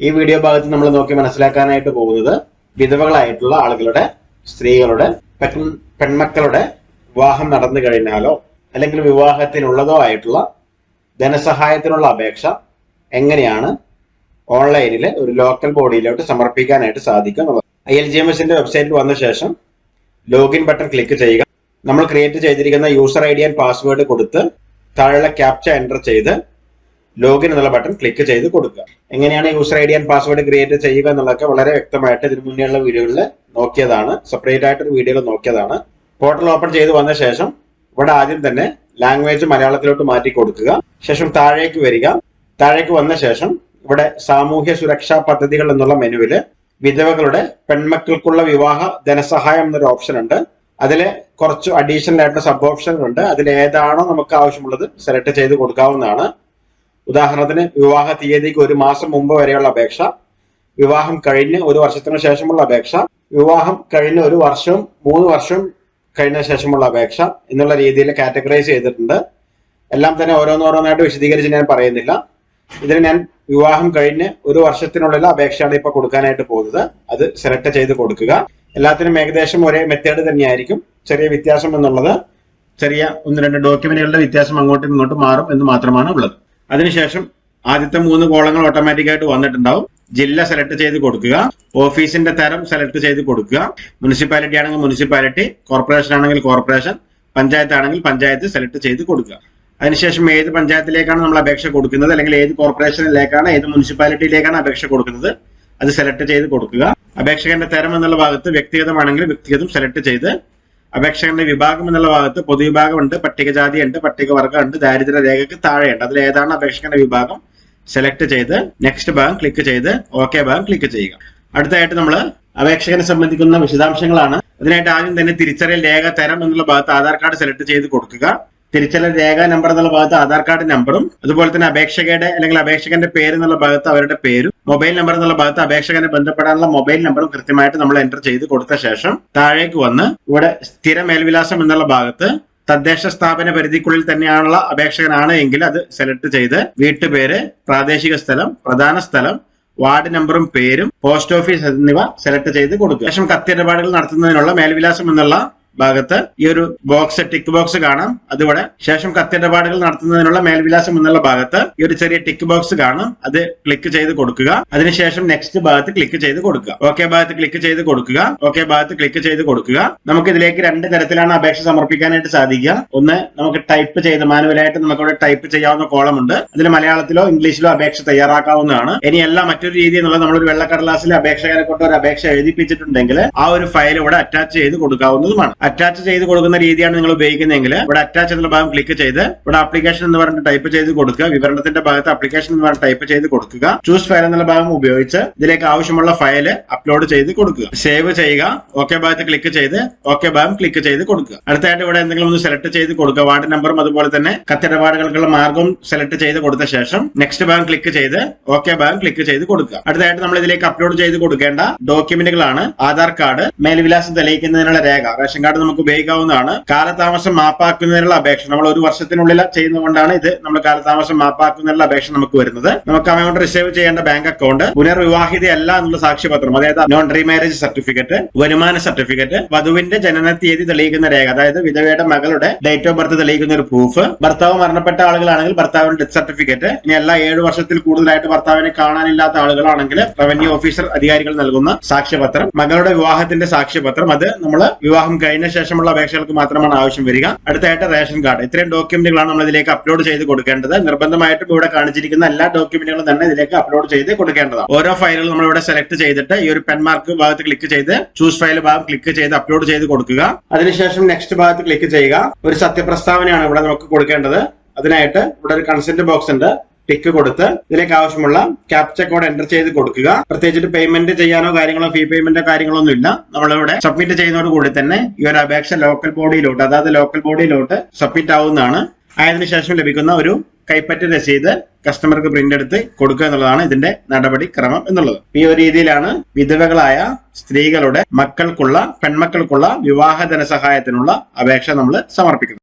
ഈ വീഡിയോ ഭാഗത്ത് നമ്മൾ നോക്കി മനസ്സിലാക്കാനായിട്ട് പോകുന്നത് വിധവകളായിട്ടുള്ള ആളുകളുടെ സ്ത്രീകളുടെ പെൺ- പെൺമക്കളുടെ വിവാഹം നടന്നു കഴിഞ്ഞാലോ അല്ലെങ്കിൽ വിവാഹത്തിനുള്ളതോ ആയിട്ടുള്ള ധനസഹായത്തിനുള്ള അപേക്ഷ എങ്ങനെയാണ് ഓൺലൈനിൽ ഒരു ലോക്കൽ ബോഡിയിലോട്ട് സമർപ്പിക്കാനായിട്ട് സാധിക്കും ഐ എൽ ജി എം എസിന്റെ വെബ്സൈറ്റിൽ വന്ന ശേഷം ലോഗിൻ ബട്ടൺ ക്ലിക്ക് ചെയ്യുക. നമ്മൾ ക്രിയേറ്റ് ചെയ്തിരിക്കുന്ന user I D and password കൊടുത്ത് താഴെയുള്ള ക്യാപ്ച എന്റർ ചെയ്ത് ലോഗിൻ എന്നുള്ള ബട്ടൺ ക്ലിക്ക് ചെയ്ത് കൊടുക്കുക. എങ്ങനെയാണ് user I D and password create ചെയ്യുക എന്നുള്ളതൊക്കെ വളരെ വ്യക്തമായിട്ട് ഇതിനു മുന്നേയുള്ള വീഡിയോകളിൽ നോക്കിയതാണ്. സെപ്പറേറ്റ് ആയിട്ട് ഒരു വീഡിയോയിൽ നോക്കിയതാണ്. പോർട്ടൽ ഓപ്പൺ ചെയ്ത് വന്ന ശേഷം ഇവിടെ ആദ്യം തന്നെ ലാംഗ്വേജ് മലയാളത്തിലോട്ട് മാറ്റി കൊടുക്കുക. ശേഷം താഴേക്ക് വരിക. താഴേക്ക് വന്ന ശേഷം ഇവിടെ സാമൂഹ്യ സുരക്ഷാ പദ്ധതികൾ എന്നുള്ള മെനുവിൽ വിധവകളുടെ പെൺമക്കൾക്കുള്ള വിവാഹ ധനസഹായം എന്നൊരു ഓപ്ഷൻ ഉണ്ട്. അതിൽ കുറച്ച് അഡീഷണൽ ആയിട്ടുള്ള സബ് ഓപ്ഷനുകൾ ഉണ്ട്. അതിൽ ഏതാണോ നമുക്ക് ആവശ്യമുള്ളത് സെലക്ട് ചെയ്ത് കൊടുക്കാവുന്നതാണ്. ഉദാഹരണത്തിന് വിവാഹ തീയതിക്ക് ഒരു മാസം മുമ്പ് വരെയുള്ള അപേക്ഷ വിവാഹം കഴിഞ്ഞ് ഒരു വർഷത്തിന് ശേഷമുള്ള അപേക്ഷ വിവാഹം കഴിഞ്ഞ് ഒരു വർഷവും മൂന്ന് വർഷവും കഴിഞ്ഞ ശേഷമുള്ള അപേക്ഷ എന്നുള്ള രീതിയിൽ കാറ്റഗറൈസ് ചെയ്തിട്ടുണ്ട്. എല്ലാം തന്നെ ഓരോന്നോരോന്നായിട്ട് വിശദീകരിച്ച് ഞാൻ പറയുന്നില്ല. ഇതിന് ഞാൻ വിവാഹം കഴിഞ്ഞ് ഒരു വർഷത്തിനുള്ളിൽ അപേക്ഷയാണ് ഇപ്പൊ കൊടുക്കാനായിട്ട് പോകുന്നത്. അത് സെലക്ട് ചെയ്ത് കൊടുക്കുക. എല്ലാത്തിനും ഏകദേശം ഒരേ മെത്തേഡ് തന്നെയായിരിക്കും. ചെറിയ വ്യത്യാസം എന്നുള്ളത് ചെറിയ ഒന്ന് രണ്ട് ഡോക്യുമെന്റുകളുടെ വ്യത്യാസം അങ്ങോട്ടും ഇങ്ങോട്ടും മാറും എന്ന് മാത്രമാണ് ഉള്ളത്. അതിനുശേഷം ആദ്യത്തെ മൂന്ന് കോളങ്ങൾ ഓട്ടോമാറ്റിക്കായിട്ട് വന്നിട്ടുണ്ടാവും. ജില്ല സെലക്ട് ചെയ്ത് കൊടുക്കുക. ഓഫീസിന്റെ തരം സെലക്ട് ചെയ്ത് കൊടുക്കുക. മുനിസിപ്പാലിറ്റി ആണെങ്കിൽ മുനിസിപ്പാലിറ്റി കോർപ്പറേഷൻ ആണെങ്കിൽ കോർപ്പറേഷൻ പഞ്ചായത്ത് ആണെങ്കിൽ പഞ്ചായത്ത് സെലക്ട് ചെയ്ത് കൊടുക്കുക. അതിനുശേഷം ഏത് പഞ്ചായത്തിലേക്കാണ് നമ്മൾ അപേക്ഷ കൊടുക്കുന്നത്? അല്ലെങ്കിൽ ഏത് കോർപ്പറേഷനിലേക്കാണ് ഏത് മുനിസിപ്പാലിറ്റിയിലേക്കാണ് അപേക്ഷ കൊടുക്കുന്നത്? അത് സെലക്ട് ചെയ്ത് കൊടുക്കുക. അപേക്ഷകന്റെ തരം എന്നുള്ള ഭാഗത്ത് വ്യക്തിഗതമാണെങ്കിൽ വ്യക്തിഗതം സെലക്ട് ചെയ്ത് അപേക്ഷകന്റെ വിഭാഗം എന്നുള്ള ഭാഗത്ത് പൊതുവിഭാഗമുണ്ട് പട്ടികജാതി ഉണ്ട് പട്ടികവർഗം ഉണ്ട് ദാരിദ്ര്യ രേഖയ്ക്ക് താഴെയുണ്ട്. അതിൽ ഏതാണ് അപേക്ഷകന്റെ വിഭാഗം? സെലക്ട് ചെയ്ത് നെക്സ്റ്റ് ഭാഗം ക്ലിക്ക് ചെയ്ത് ഓക്കെ ഭാഗം ക്ലിക്ക് ചെയ്യുക. അടുത്തായിട്ട് നമ്മൾ അപേക്ഷകനെ സംബന്ധിക്കുന്ന വിശദാംശങ്ങളാണ്. അതിനായിട്ട് ആദ്യം തന്നെ തിരിച്ചറിയൽ രേഖ തരം എന്നുള്ള ഭാഗത്ത് ആധാർ കാർഡ് സെലക്ട് ചെയ്ത് കൊടുക്കുക. തിരിച്ചറിയൽ രേഖ നമ്പർ എന്നുള്ള ഭാഗത്ത് ആധാർ കാർഡ് നമ്പറും അതുപോലെ തന്നെ അപേക്ഷകയുടെ അല്ലെങ്കിൽ അപേക്ഷകന്റെ പേര് എന്നുള്ള ഭാഗത്ത് അവരുടെ പേരും മൊബൈൽ നമ്പർ എന്നുള്ള ഭാഗത്ത് അപേക്ഷകനെ ബന്ധപ്പെടാനുള്ള മൊബൈൽ നമ്പറും കൃത്യമായിട്ട് നമ്മൾ എന്റർ ചെയ്ത് കൊടുത്ത ശേഷം താഴേക്ക് വന്ന് ഇവിടെ സ്ഥിര മേൽവിലാസം എന്നുള്ള ഭാഗത്ത് തദ്ദേശ സ്ഥാപന പരിധിക്കുള്ളിൽ തന്നെയാണുള്ള അപേക്ഷകനാണ് എങ്കിൽ അത് സെലക്ട് ചെയ്ത് വീട്ടുപേര് പ്രാദേശിക സ്ഥലം പ്രധാന സ്ഥലം വാർഡ് നമ്പറും പേരും പോസ്റ്റ് ഓഫീസ് എന്നിവ സെലക്ട് ചെയ്ത് കൊടുക്കുക. ശേഷം കത്തിടപാടുകൾ നടത്തുന്നതിനുള്ള മേൽവിലാസം എന്നുള്ള ഭാഗത്ത് ഈ ഒരു ബോക്സ് ടിക്ക് ബോക്സ് കാണാം. അതുപോലെ ശേഷം കത്തിടപാടുകൾ നടത്തുന്നതിനുള്ള മേൽവിലാസം എന്നുള്ള ഭാഗത്ത് ഈ ഒരു ചെറിയ ടിക്ക് ബോക്സ് കാണാം. അത് ക്ലിക്ക് ചെയ്ത് കൊടുക്കുക. അതിനുശേഷം നെക്സ്റ്റ് ഭാഗത്ത് ക്ലിക്ക് ചെയ്ത് കൊടുക്കുക. ഓക്കെ ഭാഗത്ത് ക്ലിക്ക് ചെയ്ത് കൊടുക്കുക. ഓക്കെ ഭാഗത്ത് ക്ലിക്ക് ചെയ്ത് കൊടുക്കുക. നമുക്ക് ഇതിലേക്ക് രണ്ട് തരത്തിലാണ് അപേക്ഷ സമർപ്പിക്കാനായിട്ട് സാധിക്കുക. ഒന്ന് നമുക്ക് ടൈപ്പ് ചെയ്ത് മാനുവലായിട്ട് നമുക്ക് ഇവിടെ ടൈപ്പ് ചെയ്യാവുന്ന കോളം ഉണ്ട്. അതിൽ മലയാളത്തിലോ ഇംഗ്ലീഷിലോ അപേക്ഷ തയ്യാറാക്കാവുന്നതാണ്. ഇനി ഇനിയല്ല മറ്റൊരു രീതി എന്നുള്ളത് നമ്മളൊരു വെള്ളക്കടലാസിൽ അപേക്ഷകരെ കൊണ്ട് ഒരു അപേക്ഷ എഴുതിപ്പിച്ചിട്ടുണ്ടെങ്കിൽ ആ ഒരു ഫയൽ ഇവിടെ അറ്റാച്ച് ചെയ്ത് കൊടുക്കാവുന്നതുമാണ്. അറ്റാച്ച് ചെയ്ത് കൊടുക്കുന്ന രീതിയാണ് നിങ്ങൾ ഉപയോഗിക്കുന്നതെങ്കിൽ ഇവിടെ അറ്റാച്ച് എന്നുള്ള ഭാഗം ക്ലിക്ക് ചെയ്ത് ഇവിടെ ആപ്ലിക്കേഷൻ എന്ന് പറഞ്ഞിട്ട് ടൈപ്പ് ചെയ്ത് കൊടുക്കുക. വിവരണത്തിന്റെ ഭാഗത്ത് ആപ്ലിക്കേഷൻ എന്ന് പറഞ്ഞ് ടൈപ്പ് ചെയ്ത് കൊടുക്കുക. ചൂസ് ഫയൽ എന്നുള്ള ഭാഗം ഉപയോഗിച്ച് ഇതിലേക്ക് ആവശ്യമുള്ള ഫയൽ അപ്ലോഡ് ചെയ്ത് കൊടുക്കുക. സേവ് ചെയ്യുക. ഓക്കെ ഭാഗത്ത് ക്ലിക്ക് ചെയ്ത് ഓക്കെ ഭാഗം ക്ലിക്ക് ചെയ്ത് കൊടുക്കുക. അടുത്തായിട്ട് ഇവിടെ എന്തെങ്കിലും ഒന്ന് സെലക്ട് ചെയ്ത് കൊടുക്കുക. വാർഡ് നമ്പറും അതുപോലെ തന്നെ കത്തിടപാടുകൾക്കുള്ള മാർഗം സെലക്ട് ചെയ്ത് കൊടുത്ത ശേഷം നെക്സ്റ്റ് ഭാഗം ക്ലിക്ക് ചെയ്ത് ഓക്കെ ഭാഗം ക്ലിക്ക് ചെയ്ത് കൊടുക്കുക. അടുത്തായിട്ട് നമ്മൾ ഇതിലേക്ക് അപ്ലോഡ് ചെയ്ത് കൊടുക്കേണ്ട ഡോക്യുമെന്റുകളാണ് ആധാർ കാർഡ് മേൽവിലാസം തെളിയിക്കുന്നതിനുള്ള രേഖ റേഷൻ കാർഡ് നമുക്ക് ഉപയോഗിക്കാവുന്നതാണ്. കാലതാമസം മാപ്പാക്കുന്നതിനുള്ള അപേക്ഷ നമ്മൾ ഒരു വർഷത്തിനുള്ളിൽ ചെയ്യുന്നതുകൊണ്ടാണ് ഇത് നമ്മൾ കാലതാമസം മാപ്പാക്കുന്നതിനുള്ള അപേക്ഷ നമുക്ക് വരുന്നത്. നമുക്ക് അമൗണ്ട് റിസീവ് ചെയ്യേണ്ട ബാങ്ക് അക്കൗണ്ട് പുനർവിവാഹിതയല്ല എന്നുള്ള സാക്ഷ്യപത്രം അതായത് നോൺ റീമാരേജ് സർട്ടിഫിക്കറ്റ് വരുമാന സർട്ടിഫിക്കറ്റ് വധുവിന്റെ ജനന തീയതി തെളിയിക്കുന്ന രേഖ അതായത് വിധവയുടെ മകളുടെ ഡേറ്റ് ഓഫ് ബർത്ത് തെളിയിക്കുന്ന ഒരു പ്രൂഫ് ഭർത്താവ് മരണപ്പെട്ട ആളുകളാണെങ്കിൽ ഭർത്താവിന്റെ ഡെത്ത് സർട്ടിഫിക്കറ്റ് ഇനി എല്ലാ ഏഴ് വർഷത്തിൽ കൂടുതലായിട്ട് ഭർത്താവിനെ കാണാനില്ലാത്ത ആളുകളാണെങ്കിൽ റവന്യൂ ഓഫീസർ അധികാരികൾ നൽകുന്ന സാക്ഷ്യപത്രം മകളുടെ വിവാഹത്തിന്റെ സാക്ഷ്യപത്രം അത് നമ്മൾ വിവാഹം കഴിഞ്ഞ ശേഷമുള്ള അപേക്ഷകൾക്ക് മാത്രമാണ് ആവശ്യം വരിക. അടുത്തായിട്ട് റേഷൻ കാർഡ്. ഇത്രയും ഡോക്യുമെന്റുകളാണ് നമ്മൾ ഇതിലേക്ക് അപ്ലോഡ് ചെയ്ത് കൊടുക്കേണ്ടത്. നിർബന്ധമായിട്ടും ഇവിടെ കാണിച്ചിരിക്കുന്ന എല്ലാ ഡോക്യുമെന്റുകളും തന്നെ ഇതിലേക്ക് അപ്ലോഡ് ചെയ്ത് കൊടുക്കേണ്ടതാണ്. ഓരോ ഫയലുകൾ നമ്മൾ ഇവിടെ സെലക്ട് ചെയ്തിട്ട് ഈ ഒരു പെൻ മാർക്ക് ഭാഗത്ത് ക്ലിക്ക് ചെയ്ത് ചൂസ് ഫയൽ ഭാഗം ക്ലിക്ക് ചെയ്ത് അപ്ലോഡ് ചെയ്ത് കൊടുക്കുക. അതിനുശേഷം നെക്സ്റ്റ് ഭാഗത്ത് ക്ലിക്ക് ചെയ്യുക. ഒരു സത്യപ്രസ്താവനയാണ് ഇവിടെ നമുക്ക് കൊടുക്കേണ്ടത്. അതിനായിട്ട് ഇവിടെ ഒരു കൺസെന്റ് ബോക്സ് ഉണ്ട്. ടിക്ക് കൊടുത്ത് ഇതിലേക്ക് ആവശ്യമുള്ള ക്യാപ്ച കോഡ് എന്റർ ചെയ്ത് കൊടുക്കുക. പ്രത്യേകിച്ചിട്ട് പേയ്മെന്റ് ചെയ്യാനോ കാര്യങ്ങളോ ഫീ പേയ്മെന്റോ കാര്യങ്ങളോ ഒന്നും ഇല്ല. നമ്മളിവിടെ സബ്മിറ്റ് ചെയ്യുന്നതോട് കൂടി തന്നെ ഈ ഒരു അപേക്ഷ ലോക്കൽ ബോഡിയിലോട്ട് അതായത് ലോക്കൽ ബോഡിയിലോട്ട് സബ്മിറ്റ് ആവുന്നതാണ്. ആയതിനു ശേഷം ലഭിക്കുന്ന ഒരു കൈപ്പറ്റ രസീത് കസ്റ്റമർക്ക് പ്രിന്റ് എടുത്ത് കൊടുക്കുക എന്നുള്ളതാണ് ഇതിന്റെ നടപടിക്രമം എന്നുള്ളത്. ഈ ഒരു രീതിയിലാണ് വിധവകളായ സ്ത്രീകളുടെ മക്കൾക്കുള്ള പെൺമക്കൾക്കുള്ള വിവാഹ ധനസഹായത്തിനുള്ള അപേക്ഷ നമ്മൾ സമർപ്പിക്കുന്നത്.